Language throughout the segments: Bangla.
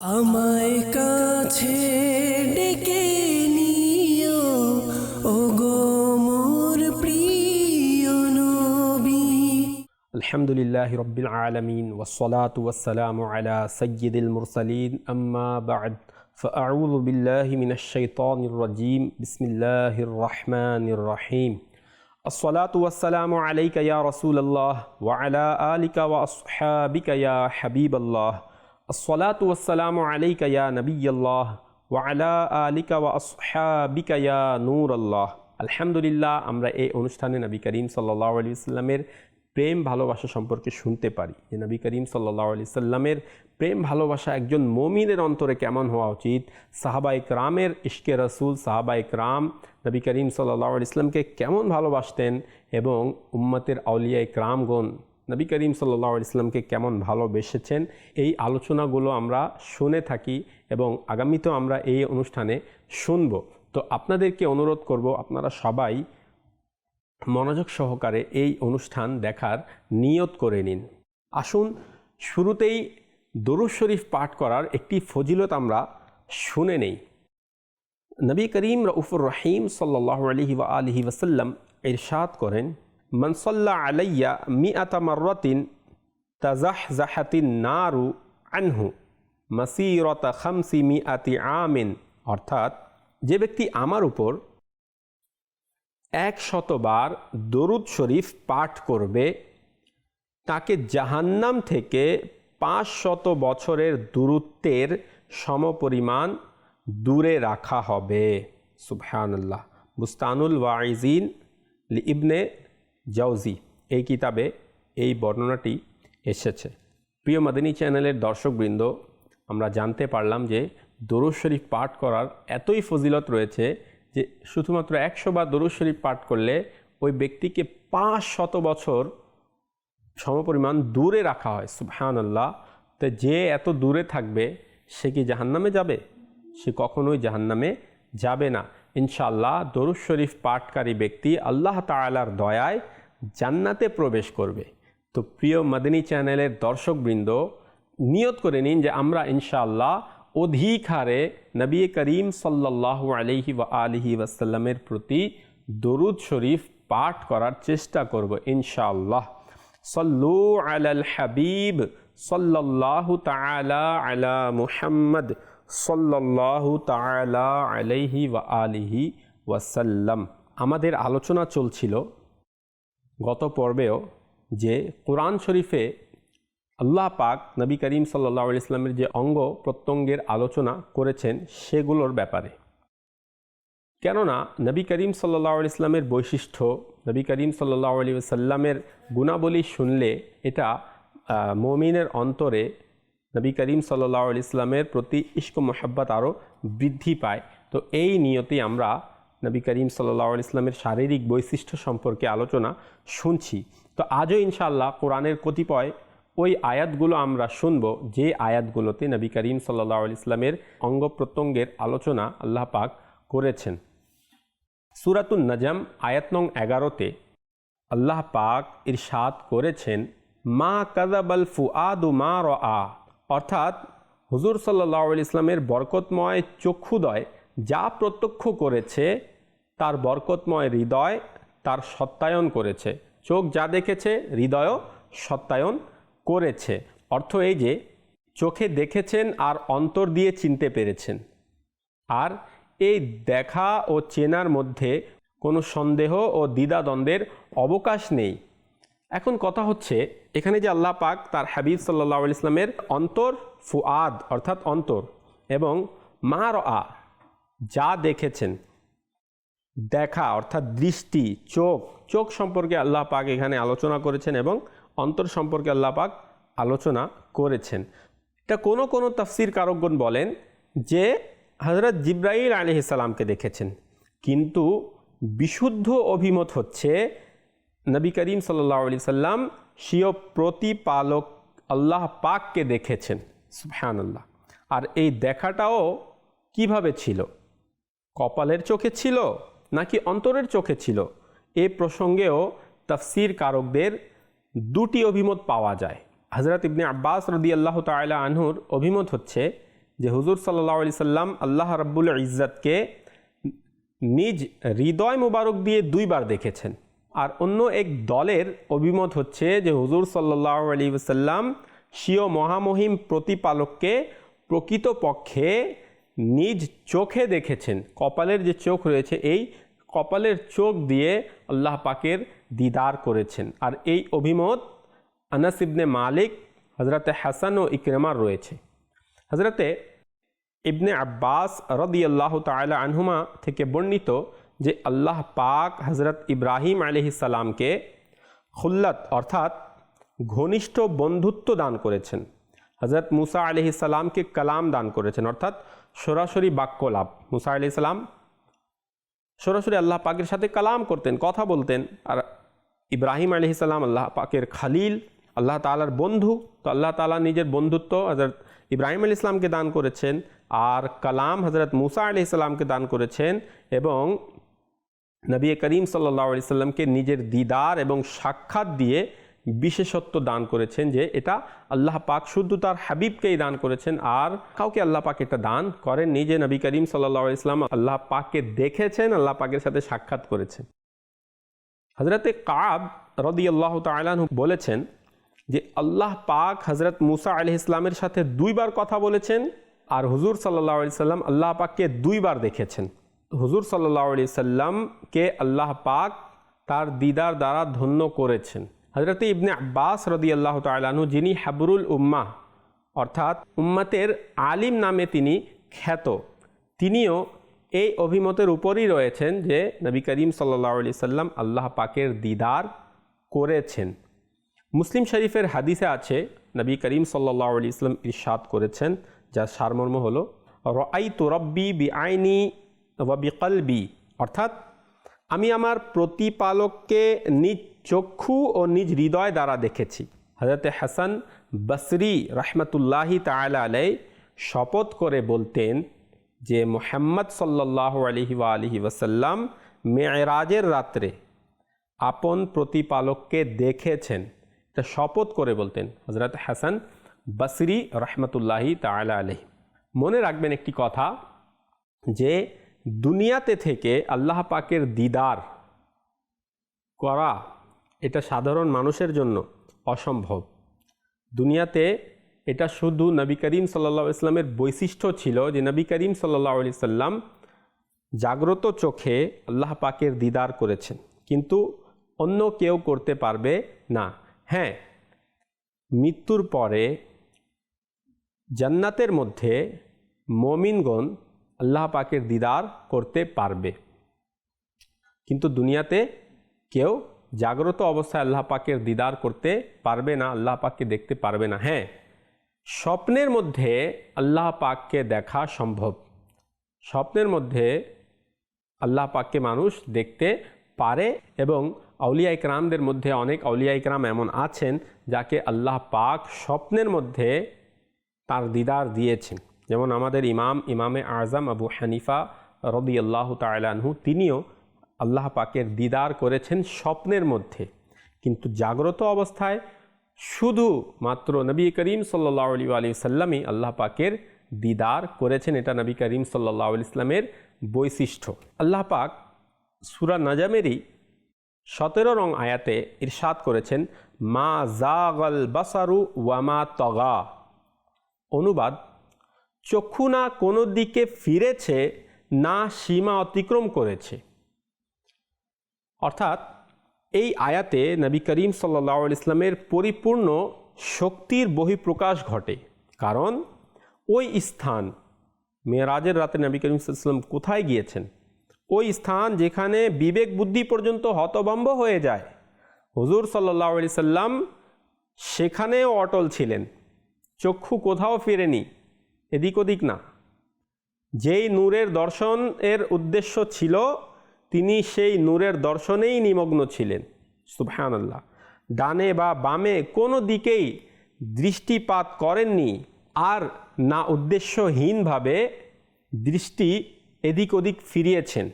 আমায় কাছে ডেকে নিও ও গো মোর প্রিয় নবী الحمد لله رب العالمين والصلاة والسلام على سيد المرسلين أما بعد فأعوذ بالله من الشيطان الرجيم بسم الله الرحمن الرحيم الصلاة والسلام عليك يا رسول الله وعلى آلك وأصحابك يا حبيب الله আসলাত ওয়াসালাম আলাইকা ইয়া নবীল্লাহ ওয়া আলা আলিকা ওয়া আসহাবিকা ইয়া নূর আল্লাহ আলহামদুলিল্লাহ, আমরা এই অনুষ্ঠানে নবী করিম সাল্লাহ আলি প্রেম, ভালোবাসা সম্পর্কে শুনতে পারি। যে নবী করিম সাল্লাহ আলি সাল্লামের প্রেম, ভালোবাসা একজন মমিনের অন্তরে কেমন হওয়া উচিত? সাহাবা ইকরামের ইশকে রসুল, সাহাবা ইকরাম নবী করিম সাল্লাহ আলি ইসলামকে কেমন ভালোবাসতেন? এবং উম্মতের আউলিয়া ইকরামগণ নবী করিম সাল্লাহ ইসলামকে কেমন ভালোবেসেছেন? এই আলোচনাগুলো আমরা শুনে থাকি এবং আগামীতেও আমরা এই অনুষ্ঠানে শুনব। তো আপনাদেরকে অনুরোধ করব, আপনারা সবাই মনোযোগ সহকারে এই অনুষ্ঠান দেখার নিয়ত করে নিন। আসুন, শুরুতেই দরুদ শরীফ পাঠ করার একটি ফজিলত আমরা শুনে নেই। নবী করিম রউফুর রহিম সাল্লাহ আলহি আলহি ওসাল্লাম ইরশাদ করেন মনসল্লা আলাইয়া মিআতা মাররাতিন তাজাহ জাহাতিন নারু আনহু মাসিরত খামসি মি আতি আমিন। অর্থাৎ যে ব্যক্তি আমার উপর এক শতবার দরুদ শরীফ পাঠ করবে, তাকে জাহান্নাম থেকে পাঁচ শত বছরের দূরত্বের সমপরিমাণ দূরে রাখা হবে। সুবহানাল্লাহ। বুস্তানুল ওয়াইজিন ইবনে জাউজি এই কিতাবে এই বর্ণনাটি এসেছে। প্রিয় মাদিনী চ্যানেলের দর্শকবৃন্দ, আমরা জানতে পারলাম যে দরুদ শরীফ পাঠ করার এতই ফজিলত রয়েছে যে শুধুমাত্র একশো বার দরুদ শরীফ পাঠ করলে ওই ব্যক্তিকে পাঁচ শত বছর সমপরিমাণ দূরে রাখা হয় সুবহান আল্লাহ তো যে এত দূরে থাকবে, সে কি জাহান্নামে যাবে? সে কখনোই জাহান্নামে যাবে না। ইনশাল্লাহ দরুদ শরীফ পাঠকারী ব্যক্তি আল্লাহ তালার দয়ায় জান্নাতে প্রবেশ করবে। তো প্রিয় মাদিনী চ্যানেলের দর্শকবৃন্দ, নিয়ত করে নিন যে আমরা ইনশাআল্লাহ অধিক হারে নবী করিম সাল্লাহ আলহি ওয়া আলহি ওয়াসাল্লামের প্রতি দরুদ শরীফ পাঠ করার চেষ্টা করব ইনশাআল্লাহ। সল্লু আলাল হাবিব, সাল্লাল্লাহু তাআলা আলা মুহাম্মদ, সাল্লাল্লাহু তাআলা আলাইহি ওয়া আলিহি ওয়াসাল্লাম। আমাদের আলোচনা চলছিল গত পর্বেও যে কোরআন শরীফে আল্লাহ পাক নবী করিম সাল্লাহ ইসলামের যে অঙ্গ প্রত্যঙ্গের আলোচনা করেছেন সেগুলোর ব্যাপারে। কেননা নবী করিম সাল্লাহ ইসলামের বৈশিষ্ট্য, নবী করিম সাল্লাহ আলি সাল্লামের গুণাবলী শুনলে এটা মমিনের অন্তরে নবী করিম সাল্লাহ আলি ইসলামের প্রতি ইস্ক মোহাব্বত আরও বৃদ্ধি পায়। তো এই নিয়তেই আমরা নবী করিম সাল্লাহ আলি ইসলামের শারীরিক বৈশিষ্ট্য সম্পর্কে আলোচনা শুনছি। তো আজও ইনশাআল্লাহ কোরআনের কতিপয় ওই আয়াতগুলো আমরা শুনব, যে আয়াতগুলোতে নবী করিম সাল্লাহ ইসলামের অঙ্গ প্রত্যঙ্গের আলোচনা আল্লাহ পাক করেছেন। সুরাতুন নাজাম আয়াত নং এগারোতে আল্লাহ পাক ইরশাদ করেছেন, মা কাদাবাল ফুআদু মা র অর্থাৎ হুজুর সাল্লাহ ইসলামের বরকতময় চক্ষুদয় যা প্রত্যক্ষ করেছে, তার বরকতময় হৃদয় তার সত্যায়ন করেছে। চোখ যা দেখেছে, হৃদয়ও সত্যায়ন করেছে। অর্থ এই যে, চোখে দেখেছেন আর অন্তর দিয়ে চিনতে পেরেছেন। আর এই দেখা ও চেনার মধ্যে কোনো সন্দেহ ও দ্বিধাদ্বন্দ্বের অবকাশ নেই। এখন কথা হচ্ছে, এখানে যে আল্লাহ পাক তার হাবিব সাল্লাহ ইসলামের অন্তর, ফুআদ অর্থাৎ অন্তর এবং মার আ যা দেখেছেন, দেখা অর্থাৎ দৃষ্টি, চোখ চোখ সম্পর্কে আল্লাহ পাক এখানে আলোচনা করেছেন এবং অন্তর সম্পর্কে আল্লাহ পাক আলোচনা করেছেন। এটা কোনো কোনো তাফসির কারকগণ বলেন যে হজরত জিব্রাইল আলহিসাল্লামকে দেখেছেন। কিন্তু বিশুদ্ধ অভিমত হচ্ছে নবী করিম সাল্লাহ আলি সাল্লাম স্বীয় প্রতিপালক আল্লাহ পাককে দেখেছেন সুফহান আল্লাহ আর এই দেখাটাও কীভাবে ছিল? কপালের চোখে ছিল নাকি অন্তরের চোখে ছিল? এ প্রসঙ্গেও তাফসির কারকদের দুটি অভিমত পাওয়া যায়। হজরত ইবনে আব্বাস রদি আল্লাহ তালা আনহুর অভিমত হচ্ছে যে, হুজুর সাল্লাহ আলি সাল্লাম আল্লাহ রাব্বুল ইজ্জতকে নিজ হৃদয় মুবারক দিয়ে দুইবার দেখেছেন। আর অন্য এক দলের অভিমত হচ্ছে যে, হুজুর সাল্লাহ আলী সাল্লাম স্বীয় মহামহিম প্রতিপালককে প্রকৃতপক্ষে নিজ চোখে দেখেছেন, কপালের যে চোখ রয়েছে, এই কপালের চোখ দিয়ে আল্লাহ পাকের দিদার করেছেন। আর এই অভিমত আনাস ইবনে মালিক হজরতে হাসান ও ইকরেমার রয়েছে। হজরতে ইবনে আব্বাস রদি আল্লাহ তালা আনহুমা থেকে বর্ণিত যে আল্লাহ পাক হজরত ইব্রাহিম আলহিসাল্লামকে খুল্লত, অর্থাৎ ঘনিষ্ঠ বন্ধুত্ব দান করেছেন। হজরত মুসা আলহিসাল্লামকে কালাম দান করেছেন, অর্থাৎ সরাসরি বাক্য লাভ। মুসা আলহিসাল্লাম সরাসরি আল্লাহ পাকের সাথে কালাম করতেন, কথা বলতেন। আর ইব্রাহিম আলহিসাল্লাম আল্লাহ পাকের খালিল, আল্লাহ তালার বন্ধু। তো আল্লাহ তালা নিজের বন্ধুত্ব হজরত ইব্রাহিম আলী ইসলামকে দান করেছেন আর কালাম হজরত মুসা আলি ইসলামকে দান করেছেন এবং নবী করিম সাল্লা আলি সাল্লামকে নিজের দিদার এবং সাক্ষাৎ দিয়ে বিশেষত্ব দান করেছেন যে এটা আল্লাহ পাক শুধু তার হাবিবকেই দান করেছেন। আর কাউকে আল্লাহ পাক এটা দান করেন নিজে নবী করিম সাল্লা ইসলাম আল্লাহ পাককে দেখেছেন, আল্লাহ পাকের সাথে সাক্ষাৎ করেছেন। হজরতে কাব রদি আল্লাহ তালাহ বলেছেন যে আল্লাহ পাক হজরত মুসা আলি ইসলামের সাথে দুইবার কথা বলেছেন আর হুজুর সাল্লাহ আলি সাল্লাম আল্লাহ পাককে দুইবার দেখেছেন। হুজুর সাল্লাহ আলি সাল্লামকে আল্লাহ পাক তার দিদার দ্বারা ধন্য করেছেন। হজরত ইবনে আব্বাস রদি আল্লাহ তালাহু যিনি হাবরুল উম্মা অর্থাৎ উম্মাতের আলিম নামে তিনি খ্যাত, তিনিও এই অভিমতের উপরই রয়েছেন যে নবী করিম সাল্লাহ আলি সাল্লাম আল্লাহ পাকের দিদার করেছেন। মুসলিম শরীফের হাদিসে আছে, নবী করিম সাল্লাহ আলি ইসলাম ইরশাদ করেছেন, যার সারমর্ম হল রআই তো বি আইনি ওয়াবিকলবি অর্থাৎ আমি আমার প্রতিপালককে নিজ চক্ষু ও নিজ হৃদয় দ্বারা দেখেছি। হজরতে হাসান বসরি রহমতুল্লাহি তালা আলাই শপথ করে বলতেন যে, মোহাম্মদ সাল্লাহ আলহি আলহি ওয়াসাল্লাম মেয়েরাজের রাত্রে আপন প্রতিপালককে দেখেছেন। এটা শপথ করে বলতেন হজরত হাসান বসরি রহমতুল্লাহি তালা আলহি মনে রাখবেন একটি কথা যে দুনিয়াতে থেকে আল্লাহ পাকের দিদার করা এটা সাধারণ মানুষের জন্য অসম্ভব। দুনিয়াতে এটা শুধু নবী করিম সাল্লা ইসলামের বৈশিষ্ট্য ছিল যে নবী করিম সাল্লা আলি সাল্লাম জাগ্রত চোখে আল্লাহ পাকের দিদার করেছেন। কিন্তু অন্য কেউ করতে পারবে না। হ্যাঁ মৃত্যুর পরে জান্নাতের মধ্যে মমিনগণ আল্লাহ পাকের দিদার করতে পারবে। কিন্তু দুনিয়াতে কেউ জাগ্রত অবস্থায় আল্লাহ পাকের দিদার করতে পারবে না, আল্লাহ পাককে দেখতে পারবে না। হ্যাঁ স্বপ্নের মধ্যে আল্লাহ পাককে দেখা সম্ভব। স্বপ্নের মধ্যে আল্লাহ পাককে মানুষ দেখতে পারে এবং আউলিয়া ইকরামদের মধ্যে অনেক আউলিয়া ইকরাম এমন আছেন যাকে আল্লাহ পাক স্বপ্নের মধ্যে তার দিদার দিয়েছেন। যেমন আমাদের ইমাম, ইমামে আজম আবু হানিফা রদি আল্লাহ তালানহু তিনিও আল্লাহ পাকের দিদার করেছেন স্বপ্নের মধ্যে। কিন্তু জাগ্রত অবস্থায় শুধু মাত্র নবী করিম সাল্লাহ আলী আলী সাল্লামই আল্লাহ পাকের দিদার করেছেন, এটা নবী করিম সাল্লাহ ইসলামের বৈশিষ্ট্য। আল্লাহ পাক সুরা নাজামেরই সতেরো রং আয়াতে ইরশাদ করেছেন, মা জাগল বাসারু ওয়ামা তগা। অনুবাদ চক্ষু না কোনো দিকে ফিরেছে, না সীমা অতিক্রম করেছে। অর্থাৎ এই আয়াতে নবী করিম সাল্লা ইসলামের পরিপূর্ণ শক্তির বহিঃপ্রকাশ ঘটে। কারণ ওই স্থান, মেয়েরাজের রাতে নবী করিম সাল্লাম কোথায় গিয়েছেন? ওই স্থান যেখানে বিবেক বুদ্ধি পর্যন্ত হতভম্ব হয়ে যায়। হুজুর সাল্লাহ আলি সাল্লাম সেখানেও অটল ছিলেন। চক্ষু কোথাও ফিরেনি। এদিক ওদিক না। যেই নূরের দর্শন এর উদ্দেশ্য ছিল, তিনি সেই নূরের দর্শনেই নিমগ্ন ছিলেন। সুবহান আল্লাহ ডানে বা বামে কোনো দিকেই দৃষ্টিপাত করেননি আর না উদ্দেশ্যহীনভাবে দৃষ্টি এদিক ওদিক ফিরিয়েছেন।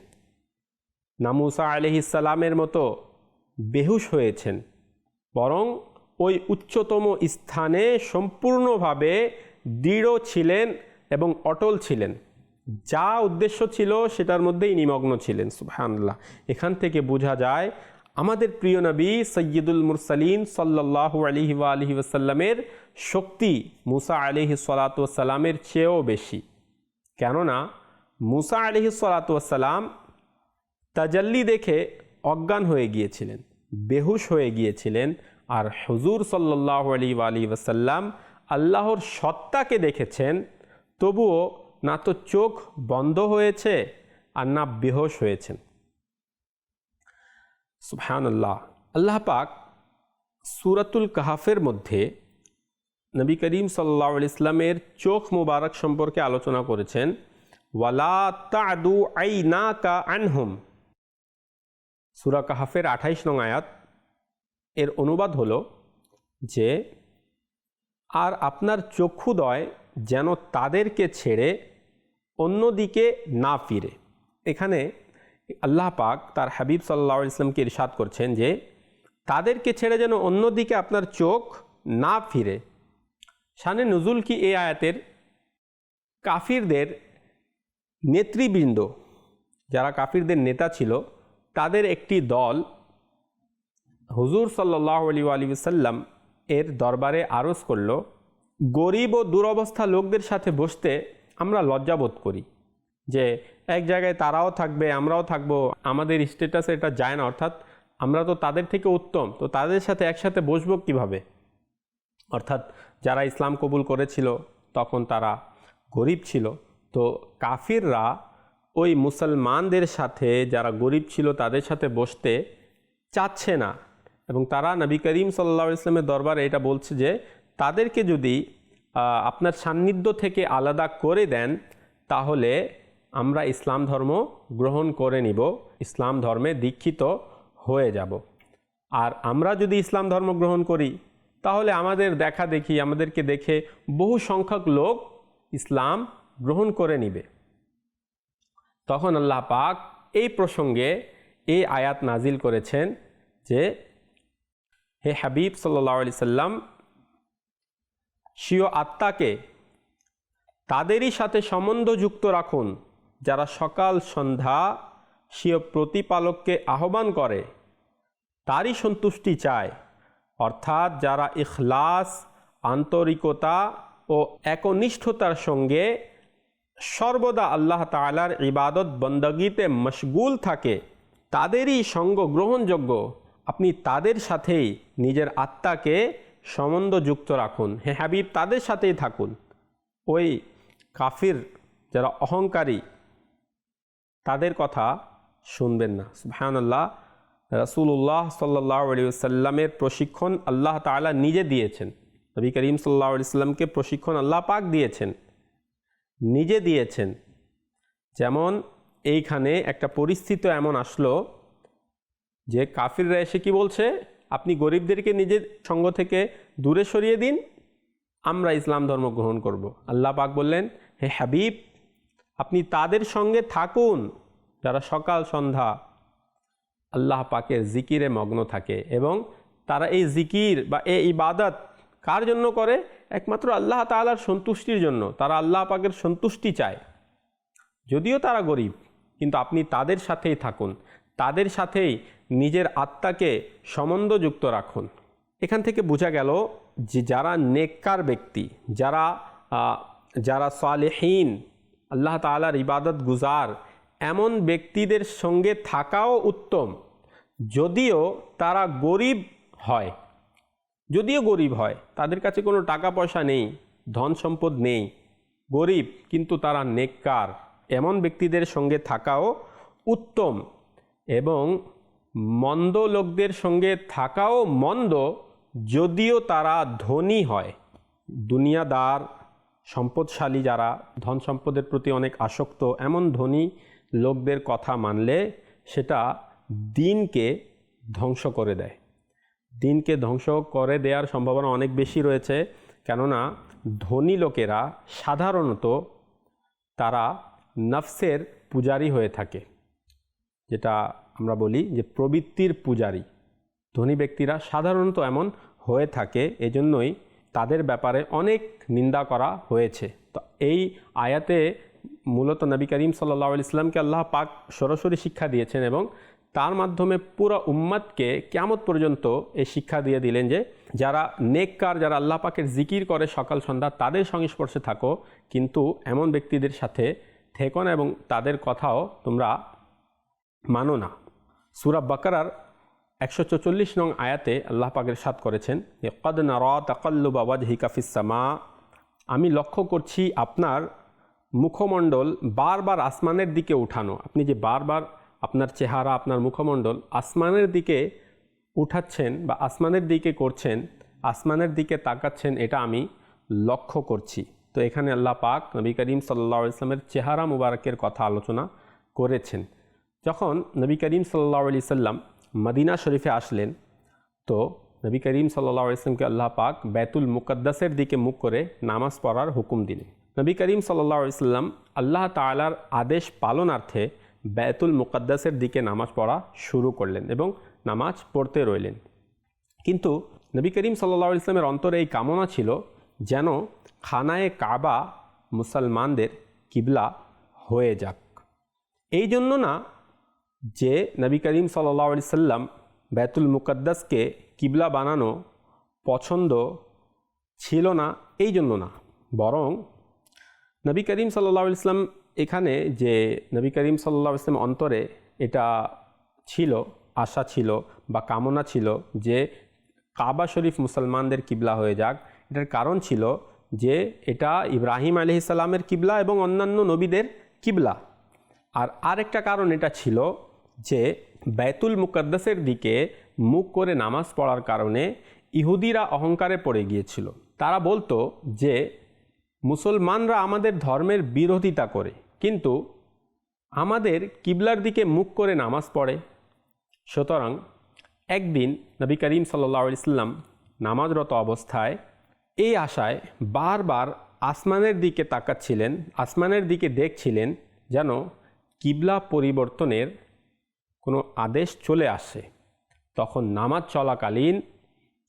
না মুসা আলহিসাল্লামের মতো বেহুশ হয়েছেন। বরং ওই উচ্চতম স্থানে সম্পূর্ণভাবে দৃঢ় ছিলেন এবং অটল ছিলেন। যা উদ্দেশ্য ছিল সেটার মধ্যেই নিমগ্ন ছিলেন, সুবহানাল্লাহ। এখান থেকে বোঝা যায়, আমাদের প্রিয় নবী সৈয়দুল মুরসালিন সাল্লাল্লাহু আলহি আলহি ওসাল্লামের শক্তি মুসা আলিহি সালাতামের চেয়েও বেশি। কেননা, মুসা আলিহি সালাতাম তাজাল্লি দেখে অজ্ঞান হয়ে গিয়েছিলেন, বেহুশ হয়ে গিয়েছিলেন। আর হুজুর সাল্লাহ আলী আলী ওসাল্লাম আল্লাহর সত্তাকে দেখেছেন, তবুও না তো চোখ বন্ধ হয়েছে আর না বেহোশ হয়েছেন। সুবহান আল্লাহ পাক সুরাতুল কাহাফের মধ্যে নবী করিম সাল্লাহ ইসলামের চোখ মুবারক সম্পর্কে আলোচনা করেছেন, ওয়ালা তাদু আই না কা আনহুম। সুরা কাহাফের আঠাইশ নং আয়াত এর অনুবাদ হলো যে আর আপনার চক্ষুদয় যেন তাদেরকে ছেড়ে অন্যদিকে না ফিরে। এখানে আল্লাহ পাক তার হাবিব সাল্লা ইসলামকে ইরশাদ করছেন যে, তাদেরকে ছেড়ে যেন অন্যদিকে আপনার চোখ না ফিরে। শানে নজুল কি এ আয়াতের? কাফিরদের নেতৃবৃন্দ, যারা কাফিরদের নেতা ছিল, তাদের একটি দল হুজুর সাল্লাহ আলী আলী সাল্লাম এর দরবারে আরজ করল, গরিব ও দুরবস্থা লোকদের সাথে বসতে আমরা লজ্জাবোধ করি, যে এক জায়গায় তারাও থাকবে, আমরাও থাকব, আমাদের স্টেটাসে এটা যায় না, অর্থাৎ আমরা তো তাদের থেকে উত্তম, তো তাদের সাথে একসাথে বসবো কীভাবে? অর্থাৎ যারা ইসলাম কবুল করেছিল, তখন তারা গরিব ছিল, তো কাফিররা ওই মুসলমানদের সাথে যারা গরিব ছিল, তাদের সাথে বসতে চাচ্ছে না। এবং তারা নবী করিম সাল্লা ইসলামের দরবারে এটা বলছে যে, তাদেরকে যদি আপনার সান্নিধ্য থেকে আলাদা করে দেন, তাহলে আমরা ইসলাম ধর্ম গ্রহণ করে নিব, ইসলাম ধর্মে দীক্ষিত হয়ে যাব। আর আমরা যদি ইসলাম ধর্ম গ্রহণ করি, তাহলে আমাদের দেখা দেখি, আমাদেরকে দেখে বহু সংখ্যক লোক ইসলাম গ্রহণ করে নিবে। তখন আল্লাহ পাক এই প্রসঙ্গে এই আয়াত নাজিল করেছেন যে হে হাবিব সাল্লাহ আলি সাল্লাম, স্বীয় আত্মাকে তাদেরই সাথে সম্বন্ধযুক্ত রাখুন, যারা সকাল, সন্ধ্যা স্বীয় প্রতিপালককে আহ্বান করে, তারই সন্তুষ্টি চায়। অর্থাৎ যারা ইখলাস, আন্তরিকতা ও একনিষ্ঠতার সঙ্গে সর্বদা আল্লাহ তালার ইবাদত, বন্দগিতে মশগুল থাকে, তাদেরই সঙ্গ গ্রহণযোগ্য। আপনি তাদের সাথেই নিজের আত্মাকে সম্বন্ধযুক্ত রাখুন। হে হাবিব, তাদের সাথেই থাকুন। ওই কাফির, যারা অহংকারী, তাদের কথা শুনবেন না। সুবহানাল্লাহ রাসুল্লাহ সাল্লাহ সাল্লামের প্রশিক্ষণ আল্লাহ তালা নিজে দিয়েছেন। নবী করিম সাল্লাহ সাল্লামকে প্রশিক্ষণ আল্লাহ পাক দিয়েছেন। নিজে দিয়েছেন। যেমন এইখানে একটা পরিস্থিতি এমন আসলো যে কাফিররা এসে কি বলছে? আপনি গরিবদেরকে নিজের সঙ্গ থেকে দূরে সরিয়ে দিন, আমরা ইসলাম ধর্ম গ্রহণ করব। আল্লাহ পাক বললেন, হে হাবিব, আপনি তাদের সঙ্গে থাকুন, যারা সকাল, সন্ধ্যা আল্লাহ পাকের জিকিরে মগ্ন থাকে এবং তারা এই জিকির বা এই ইবাদত কার জন্য করে? একমাত্র আল্লাহ তালার সন্তুষ্টির জন্য। তারা আল্লাহ পাকের সন্তুষ্টি চায়। যদিও তারা গরিব, কিন্তু আপনি তাদের সাথেই থাকুন। তাদের সাথেই নিজের আত্মাকে সম্বন্ধযুক্ত রাখুন। এখান থেকে বোঝা গেল যে যারা নেককার ব্যক্তি, যারা যারা সালেহীন, আল্লাহ তালার ইবাদত গুজার, এমন ব্যক্তিদের সঙ্গে থাকাও উত্তম। যদিও তারা গরিব হয়, যদিও গরিব হয়, তাদের কাছে কোনো টাকা পয়সা নেই ধন সম্পদ নেই, গরিব, কিন্তু তারা নেককার, এমন ব্যক্তিদের সঙ্গে থাকাও উত্তম এবং মন্দ লোকদের সঙ্গে থাকাও মন্দ, যদিও তারা ধনী হয়। দুনিয়াদার, সম্পদশালী যারা, ধন সম্পদের প্রতি অনেক আসক্ত, এমন ধনী লোকদের কথা মানলে সেটা দিনকে ধ্বংস করে দেয়। দিনকে ধ্বংস করে দেওয়ার সম্ভাবনা অনেক বেশি রয়েছে, কেননা ধনী লোকেরা সাধারণত তারা নফসের পূজারি হয়ে থাকে, যেটা আমরা বলি যে প্রবৃত্তির পূজারি। ধনী ব্যক্তিরা সাধারণত এমন হয়ে থাকে, এজন্যই তাদের ব্যাপারে অনেক নিন্দা করা হয়েছে। তো এই আয়াতে মূলত নবী করিম সাল্লাহ ইসলামকে আল্লাহ পাক সরাসরি শিক্ষা দিয়েছেন এবং তার মাধ্যমে পুরো উম্মাদকে কেমত পর্যন্ত এই শিক্ষা দিয়ে দিলেন যে, যারা নেককার, যারা আল্লাহ পাকের জিকির করে সকাল সন্ধ্যা, তাদের সংস্পর্শে থাকো, কিন্তু এমন ব্যক্তিদের সাথে থেকো না এবং তাদের কথাও তোমরা মানো না। সুরা বাকারার একশো চল্লিশ নং আয়াতে আল্লাহ পাকের সাত করেছেন কদ নারা তাকাল্লু বাবাজ হিকাফিসামা আমি লক্ষ্য করছি আপনার মুখমণ্ডল বারবার আসমানের দিকে উঠানো আপনি যে বারবার আপনার চেহারা, আপনার মুখমণ্ডল আসমানের দিকে উঠাচ্ছেন বা আসমানের দিকে করছেন, আসমানের দিকে তাকাচ্ছেন, এটা আমি লক্ষ্য করছি। তো এখানে আল্লাহ পাক নবী করিম সাল্লা ইসলামের চেহারা মুবারকের কথা আলোচনা করেছেন। যখন নবী করিম সাল্লা আলি সাল্লাম মদিনা শরীফে আসলেন, তো নবী করিম সাল্লা ইসলামকে আল্লাহ পাক বেতুল মুকদ্দাসের দিকে মুখ করে নামাজ পড়ার হুকুম দিলেন। নবী করিম সাল্লা ইসলাম আল্লাহ তালার আদেশ পালনার্থে বেতুল মুকদ্দাসের দিকে নামাজ পড়া শুরু করলেন এবং নামাজ পড়তে রইলেন। কিন্তু নবী করিম সাল্লা ইসলামের অন্তরে এই কামনা ছিল যেন খানায়ে কাবা মুসলমানদের কিবলা হয়ে যাক। এই জন্য না যে নবী করিম সাল্লা সাল্লাম বেতুল মুকদ্দাসকে কিবলা বানানো পছন্দ ছিল না, এই জন্য না। বরং নবী করিম সাল্লা ইসলাম এখানে যে নবী করিম সাল্লা ইসলাম অন্তরে এটা ছিল, আশা ছিল বা কামনা ছিল যে কাবা শরীফ মুসলমানদের কিবলা হয়ে যাক। এটার কারণ ছিল যে এটা ইব্রাহিম আলি ইসাল্লামের কিবলা এবং অন্যান্য নবীদের কিবলা। আর আরেকটা কারণ এটা ছিল যে বেতুল মুকদ্দাসের দিকে মুখ করে নামাজ পড়ার কারণে ইহুদিরা অহংকারে পড়ে গিয়েছিল। তারা বলতো যে, মুসলমানরা আমাদের ধর্মের বিরোধিতা করে, কিন্তু আমাদের কিবলার দিকে মুখ করে নামাজ পড়ে। সুতরাং একদিন নবী করিম সাল্লা ইসলাম নামাজরত অবস্থায় এই আশায় বারবার আসমানের দিকে তাকাচ্ছিলেন, আসমানের দিকে দেখছিলেন যেন কিবলা পরিবর্তনের আদেশ চলে আসে। তখন নামাজ চলাকালীন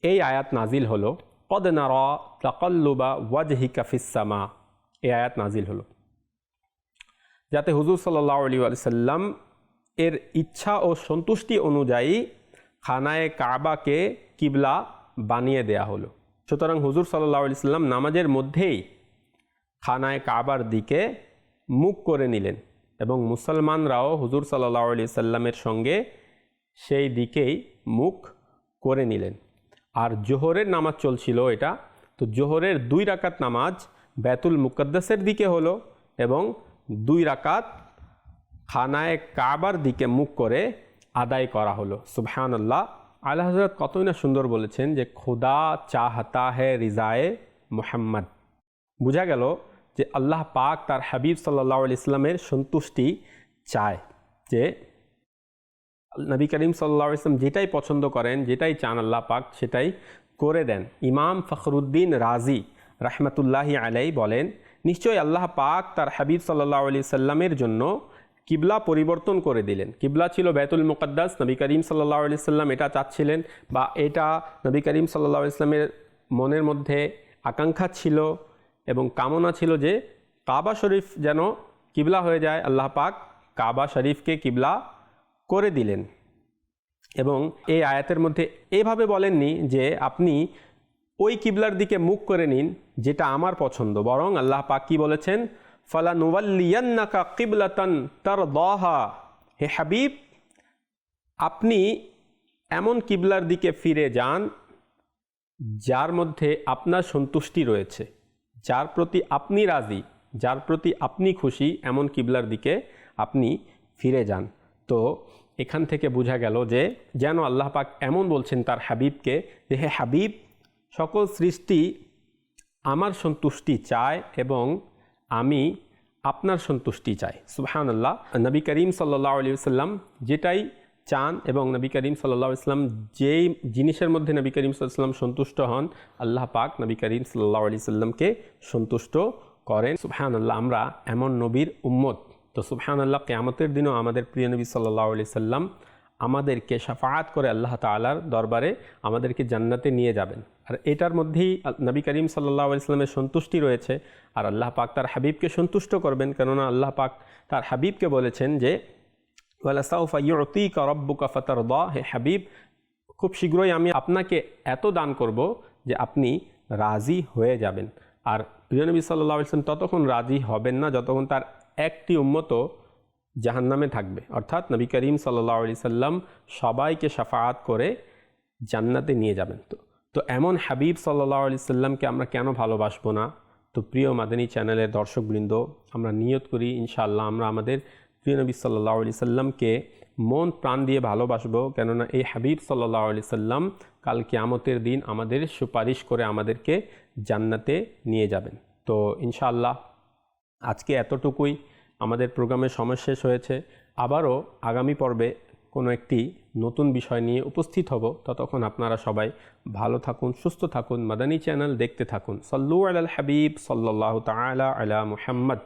এই আয়াত নাজিল হলো, কদ নারা তাকল্লুবা ওয়াজহিকা ফিসামা এই আয়াত নাজিল হলো। যাতে হুজুর সাল্লাহ সাল্লাম এর ইচ্ছা ও সন্তুষ্টি অনুযায়ী খানায় কাবাকে কিবলা বানিয়ে দেয়া হলো। সুতরাং হুজুর সাল্লাহ আলি সাল্লাম নামাজের মধ্যেই খানায় কাবার দিকে মুখ করে নিলেন। এবং মুসলমানরাও হুজুর সাল্লাহ আলি সাল্লামের সঙ্গে সেই দিকেই মুখ করে নিলেন। আর জোহরের নামাজ চলছিল এটা। তো জোহরের দুই রাকাত নামাজ বেতুল মুকদ্দাসের দিকে হলো এবং দুই রাকাত খানায় কাবার দিকে মুখ করে আদায় করা হলো। সুবহানাল্লাহ। আল্লাহ হজরত কতই না সুন্দর বলেছেন যে, খুদা চাহতা হে রিজায়ে মোহাম্মদ। বোঝা গেল যে আল্লাহ পাক তার হাবিব সাল্লাহ ইসলামের সন্তুষ্টি চায় যে নবী করিম সাল্লা ইসলাম যেটাই পছন্দ করেন, যেটাই চান আল্লাহ পাক সেটাই করে দেন। ইমাম ফখরুদ্দিন রাজি রাহমাতুল্লাহি আলাই বলেন, নিশ্চয়ই আল্লাহ পাক তার হাবিব সাল্লাহ আলি সাল্লামের জন্য কিবলা পরিবর্তন করে দিলেন। কিবলা ছিল বেতুল মুকদ্দাস, নবী করিম সাল্লাহ আলি সাল্লাম এটা চাচ্ছিলেন বা এটা নবী করিম সাল্লাহ ইসলামের মনের মধ্যে আকাঙ্ক্ষা ছিল। এবং কামনা ছিল যে কাবা শরীফ যেন কিবলা হয়ে যায়, আল্লাহ পাক কাবা শরীফকে কিবলা করে দিলেন। এবং এই আয়াতের মধ্যে এভাবে বলেননি যে আপনি ওই কিবলার দিকে মুখ করে নিন যেটা আমার পছন্দ, বরং আল্লাহ পাক কি বলেছেন? ফালা নুওয়াল্লিয়ান্নাকা কিবলাতান তার দহা হে হাবিব, আপনি এমন কিবলার দিকে ফিরে যান যার মধ্যে আপনার সন্তুষ্টি রয়েছে। যার প্রতি আপনি রাজি, যার প্রতি আপনি খুশি, এমন কিবলার দিকে আপনি ফিরে যান। তো এখান থেকে বোঝা গেল যে যেন আল্লাহ পাক এমন বলছেন তার হাবিবকে যে, হে হাবিব, সকল সৃষ্টি আমার সন্তুষ্টি চায় এবং আমি আপনার সন্তুষ্টি চাই। সুবহান আল্লাহ নবী করিম সাল্লাহ আলী সাল্লাম যেটাই চান এবং নবী করিম সাল্লাহ ইসলাম যেই জিনিসের মধ্যে নবী করিম সাল্লাম সন্তুষ্ট হন, আল্লাহ পাক নবী করিম সাল্লাহ আলি সাল্লামকে সন্তুষ্ট করেন। সুবহান আল্লাহ আমরা এমন নবীর উম্মত। তো সুবহান আল্লাহ কেয়ামতের দিনও আমাদের প্রিয় নবী সাল্লাহ আলি সাল্লাম আমাদেরকে সাফাত করে আল্লাহ তালার দরবারে আমাদেরকে জান্নাতে নিয়ে যাবেন। আর এটার মধ্যেই নবী করিম সাল্লাহ ইসলামের সন্তুষ্টি রয়েছে। আর আল্লাহ পাক তার হাবিবকে সন্তুষ্ট করবেন। কেননা আল্লাহ পাক তার হাবিবকে বলেছেন যে হে হাবিব, খুব শীঘ্রই আমি আপনাকে এত দান করব যে আপনি রাজি হয়ে যাবেন। আর প্রিয় নবী সাল্লাহ ইসলাম ততক্ষণ রাজি হবেন না যতক্ষণ তার একটি উম্মত জাহান্নামে থাকবে। অর্থাৎ নবী করিম সাল্লাহ আলি সাল্লাম সবাইকে সাফায়াত করে জান্নাতে নিয়ে যাবেন তো। তো এমন হাবিব সাল্লাহ আলি সাল্লামকে আমরা কেন ভালোবাসবো না? তো প্রিয় মাদানী চ্যানেলের দর্শকবৃন্দ, আমরা নিয়ত করি ইনশাআল্লাহ আমরা আমাদের প্রিয় নবী সাল্লাহ আলি সাল্লামকে মন প্রাণ দিয়ে ভালোবাসবো কেননা এই হাবিব সাল্লাহ আলি সাল্লাম কাল কিয়ামতের দিন আমাদের সুপারিশ করে আমাদেরকে জান্নাতে নিয়ে যাবেন। তো ইনশাআল্লাহ আজকে এতটুকুই আমাদের প্রোগ্রামের সময় শেষ হয়েছে। আবারও আগামী পর্বে কোনো একটি নতুন বিষয় নিয়ে উপস্থিত হব। ততক্ষণ আপনারা সবাই ভালো থাকুন, সুস্থ থাকুন, মাদানী চ্যানেল দেখতে থাকুন। সল্লু আল হাবিব সাল্লাহ তালা আলা মুহাম্মদ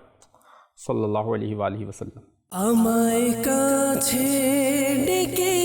সাল্লাহ আলহি আলহি ওসাল্লাম আমায় কাছে ডেকে